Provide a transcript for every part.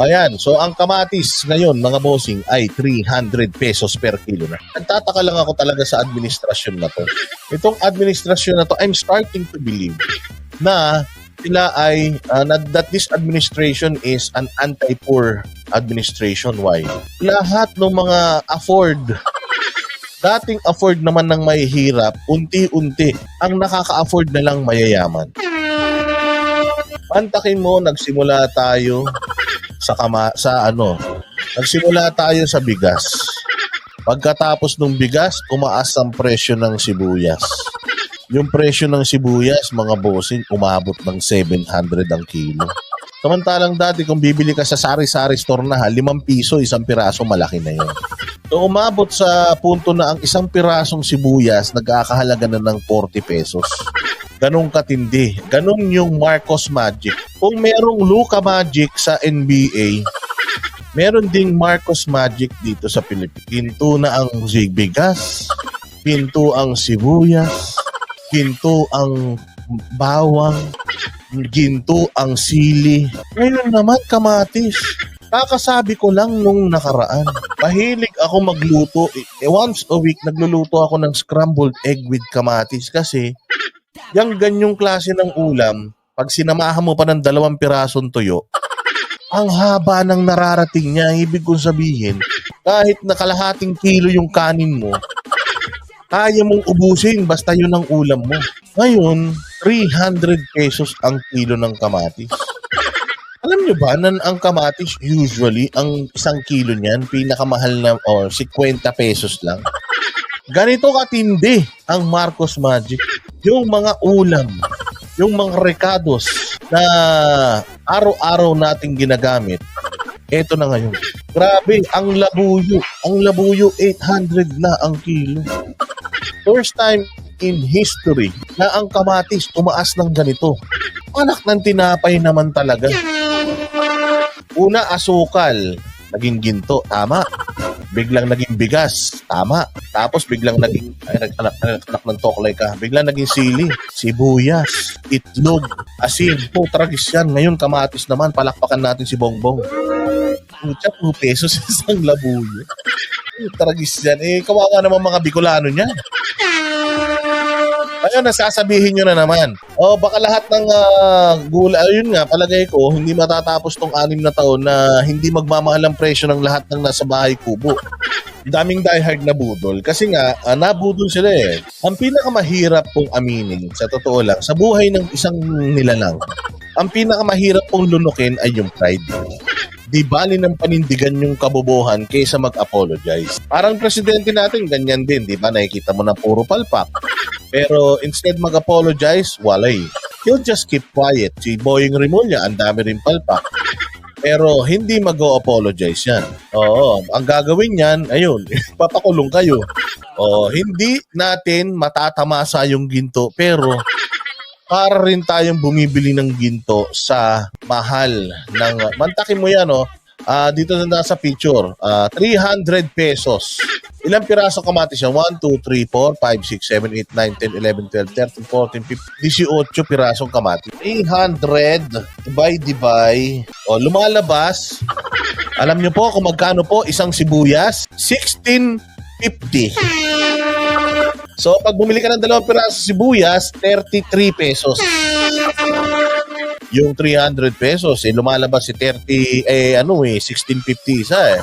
Ayan, so ang kamatis ngayon mga bossing ay 300 pesos per kilo na. Nagtataka lang ako talaga sa administrasyon na to. Itong administrasyon na to, I'm starting to believe na sila ay uh, that this administration is an anti-poor administration. Why? Lahat ng mga afford dating afford naman ng mahihirap, unti-unti ang nakaka-afford na lang mayayaman. Pantakin mo, nagsimula tayo sa kama, sa ano, nagsimula tayo sa bigas. Pagkatapos ng bigas, umaas ang presyo ng sibuyas. Yung presyo ng sibuyas, mga bossing, umabot ng 700 ang kilo. Samantalang dati kung bibili ka sa sari-sari store na ha, 5 piso, isang piraso, malaki na yun. So umabot sa punto na ang isang pirasong sibuyas nagkakahalaga na ng 40 pesos. Ganong katindi. Ganon yung Marcos Magic. Kung merong Luka Magic sa NBA, meron ding Marcos Magic dito sa Pilipinas. Pinto na ang bigas, pinto ang sibuyas, pinto ang bawang, ginto ang sili. Ngayon naman kamatis. Kakasabi ko lang nung nakaraan. Mahilig ako magluto. Eh, once a week, nagluluto ako ng scrambled egg with kamatis kasi yung ganyong klase ng ulam, pag sinamahan mo pa ng dalawang pirasong tuyo, ang haba ng nararating niya. Ibig kong sabihin, kahit nakalahating kilo yung kanin mo, kaya mong ubusin basta yun ang ulam mo. Ngayon, 300 pesos ang kilo ng kamatis. Alam nyo ba na ang kamatis usually, ang isang kilo niyan, pinakamahal na or 50 pesos lang. Ganito katindi ang Marcos Magic. Yung mga ulam, yung mga recados na araw-araw nating ginagamit, eto na ngayon. Grabe, ang labuyo. Ang labuyo, 800 na ang kilo. First time in history na ang kamatis tumaas ng ganito. Anak ng tinapay naman talaga. Una, asukal. Naging ginto. Tama. Biglang naging bigas. Tama. Tapos biglang naging, ay, anak, anak, anak ng toklay ka. Biglang naging sili. Sibuyas. Itlog. Asin. Po, tragis yan. Ngayon, kamatis naman. Palakpakan natin si Bongbong. Pucha, 2 pesos isang labuyo. Tragis yan. Eh, kawawa naman mga Bicolano niyan. Ayun, nasasabihin nyo na naman. O, baka lahat ng uh, gula, ayun nga, palagay ko, hindi matatapos tong anim na taon na hindi magmamahal ang presyo ng lahat ng nasa bahay kubo. Daming diehard na budol. Kasi nga, uh, nabudol sila eh. Ang pinakamahirap pong aminin, sa totoo lang, sa buhay ng isang nilalang, ang pinakamahirap pong lunukin ay yung pride di bali ng panindigan yung kabobohan kaysa mag-apologize. Parang presidente natin, ganyan din, di ba? Nakikita mo na puro palpak. Pero instead mag-apologize, walay. He'll just keep quiet. Si Boying Rimulya, ang dami rin palpak. Pero hindi mag-apologize yan. Oo, ang gagawin yan, ayun, papakulong kayo. Oo, hindi natin matatamasa yung ginto, pero para rin tayong bumibili ng ginto sa mahal ng mantakin mo yan oh uh, dito na nasa picture uh, 300 pesos ilang piraso kamatis yan? 1, 2, 3, 4, 5, 6, 7, 8, 9, 10, 11, 12, 13, 14, 15 18 pirasong kamatis. 300 divide divide. O oh, lumalabas. Alam nyo po kung magkano po isang sibuyas? 1650 So, pag bumili ka ng dalawang piraso sibuyas, 33 pesos. Yung 300 pesos, eh, lumalabas si 30, eh, ano eh, 1650 isa eh.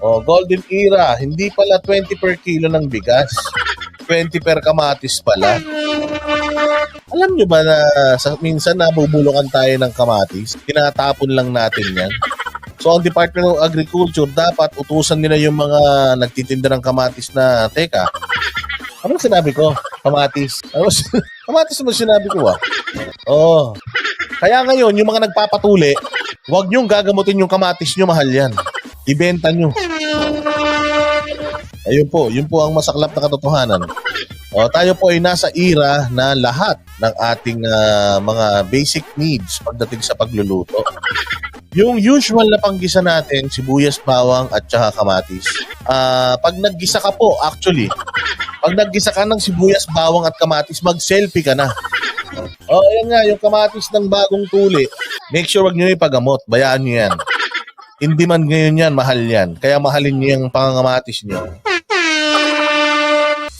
Oh, Golden Era, hindi pala 20 per kilo ng bigas. 20 per kamatis pala. Alam nyo ba na sa, minsan nabubulukan tayo ng kamatis? Tinatapon lang natin yan. So ang Department of Agriculture dapat utusan nila yung mga nagtitinda ng kamatis na teka. Ano sinabi ko? Kamatis. Ano, kamatis mo sinabi ko ah. Oh. Kaya ngayon, yung mga nagpapatuli, huwag niyong gagamutin yung kamatis niyo, mahal yan. Ibenta niyo. Ayun po, yun po ang masaklap na katotohanan. O, tayo po ay nasa era na lahat ng ating uh, mga basic needs pagdating sa pagluluto yung usual na panggisa natin, sibuyas, bawang at saka kamatis. Uh, pag naggisa ka po, actually, pag naggisa ka ng sibuyas, bawang at kamatis, mag-selfie ka na. Oh, yan nga, yung kamatis ng bagong tuli. Make sure wag nyo ipagamot. Bayaan nyo yan. Hindi man ngayon yan, mahal yan. Kaya mahalin nyo yung pangangamatis nyo.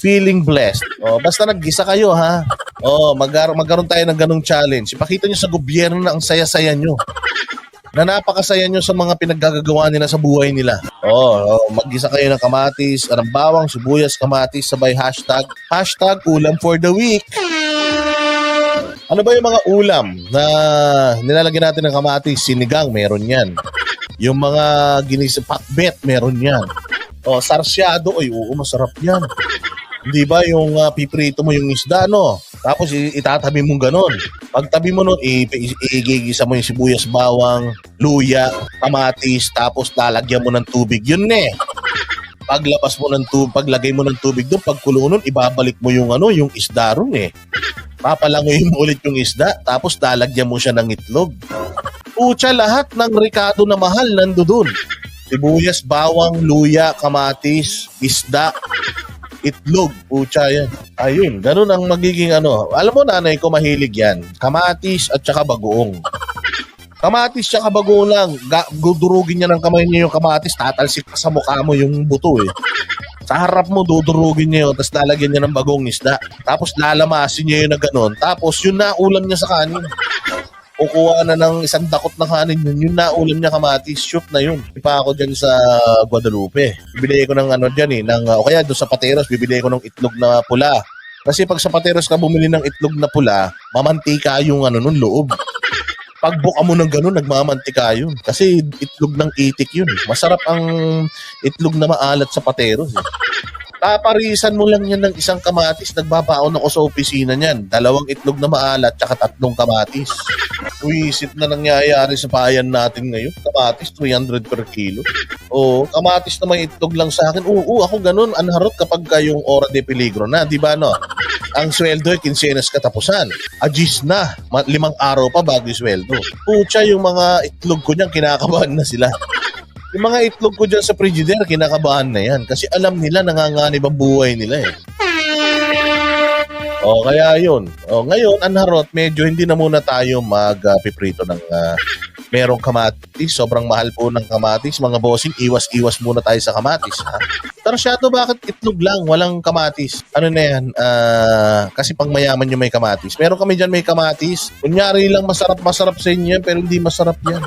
Feeling blessed. Oh, basta naggisa kayo ha. Oh, magkar- magkaroon tayo ng ganong challenge. Ipakita nyo sa gobyerno na ang saya-saya nyo. Na napakasaya nyo sa mga pinaggagawa nila sa buhay nila. Oh, oh maggisa kayo ng kamatis, ng bawang, sibuyas, kamatis, sabay hashtag, hashtag ulam for the week. Ano ba yung mga ulam na nilalagyan natin ng kamatis? Sinigang, meron yan. Yung mga ginis pakbet, meron yan. O, sarsyado, oy, oo, masarap yan. Di ba yung ah, piprito mo yung isda, no? Tapos itatabi mo ganon. Pagtabi mo nun, igigisa mo yung sibuyas, bawang, luya, kamatis, tapos lalagyan mo ng tubig. Yun ne. Paglabas mo ng tubig, paglagay mo ng tubig doon, pagkulo nun, ibabalik mo yung ano, yung isda ron eh. Papalangoyin mo ulit yung isda, tapos lalagyan mo siya ng itlog. Pucha, lahat ng ricado na mahal nando doon. Sibuyas, bawang, luya, kamatis, isda, itlog. Pucha yan. Ayun, ganun ang magiging ano. Alam mo nanay ko mahilig yan. Kamatis at saka bagoong. Kamatis tsaka bagoong lang. Ga- dudurugin niya ng kamay niya yung kamatis, tatalsik sa mukha mo yung buto eh. Sa harap mo, dudurugin niya yun, tapos lalagyan niya ng bagong isda. Tapos lalamasin niya yun na ganun. Tapos yun na ulam niya sa kanin. Kukuha na ng isang dakot ng kanin yun. Yun na ulam niya kamatis. Shoot na yun. Ipa ako dyan sa Guadalupe. Bibili ko ng ano dyan eh. Ng, o kaya doon sa Pateros, bibili ko ng itlog na pula. Kasi pag sa Pateros ka bumili ng itlog na pula, mamantika yung ano nun loob. Pag buka mo ng ganun, nagmamantika yun. Kasi itlog ng itik yun. eh. Masarap ang itlog na maalat sa Pateros. Eh. Paparisan mo lang yan ng isang kamatis, nagbabaon ako sa opisina niyan. Dalawang itlog na maalat, tsaka tatlong kamatis. Tuwisit na nangyayari sa bayan natin ngayon. Kamatis, 300 per kilo. Oo, kamatis na may itlog lang sa akin. Oo, ako ganun, anharot kapag ka yung ora de peligro na, di ba no? Ang sweldo ay kinsenas katapusan. Ajis na, ma- limang araw pa bago yung sweldo. Pucha, yung mga itlog ko niyan, kinakabahan na sila. Yung mga itlog ko dyan sa Frigidaire, kinakabahan na yan. Kasi alam nila, nanganganib ang buhay nila eh. O, kaya yun. O, ngayon, anharot, medyo hindi na muna tayo mag-piprito ng ah, merong kamatis. Sobrang mahal po ng kamatis. Mga bossing, iwas-iwas muna tayo sa kamatis. Ha? Tarsyado, bakit itlog lang? Walang kamatis. Ano na yan? Ah, kasi pang mayaman yung may kamatis. Meron kami dyan may kamatis. Kunyari lang masarap-masarap sa inyo yan, pero hindi masarap yan.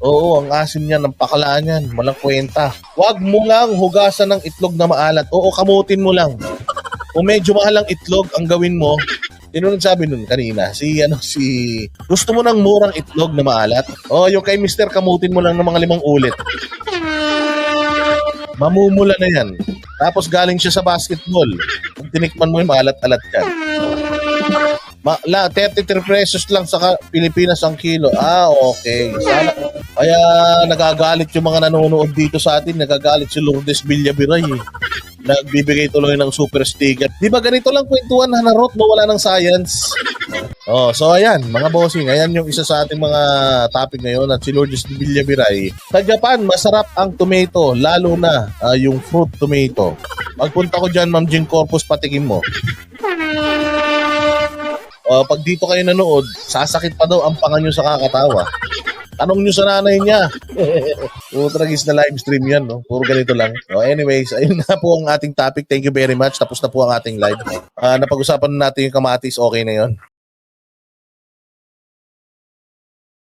Oo, ang asim niyan, ang pakalaan niyan, walang kwenta. Huwag mo lang hugasan ng itlog na maalat. Oo, kamutin mo lang. Kung medyo mahal ang itlog, ang gawin mo, Sino nagsabi nun kanina? Si, ano, si... Gusto mo ng murang itlog na maalat? Oh, yung kay Mr. Kamutin mo lang ng mga limang ulit. Mamumula na yan. Tapos galing siya sa basketball. Kung tinikman mo yung maalat-alat yan. Ma, la, 33 pesos lang sa ka- Pilipinas ang kilo. Ah, okay. Sana, kaya nagagalit yung mga nanonood dito sa atin. Nagagalit si Lourdes Villabiray eh. Nagbibigay tuloy ng super sticker. Di ba ganito lang kwentuhan na narot mo wala ng science? Oh, so ayan, mga bossing, ayan yung isa sa ating mga topic ngayon at si Lourdes Villabiray. Sa Japan, masarap ang tomato, lalo na ah, yung fruit tomato. Magpunta ko dyan, Ma'am Jean Corpus, patikim mo. Uh, pag dito kayo nanood, sasakit pa daw ang panga nyo sa kakatawa. Tanong nyo sa nanay niya. Utragis na live stream yan, no? Puro ganito lang. So anyways, ayun na po ang ating topic. Thank you very much. Tapos na po ang ating live. Ah, napag-usapan na natin yung kamatis. Okay na yon.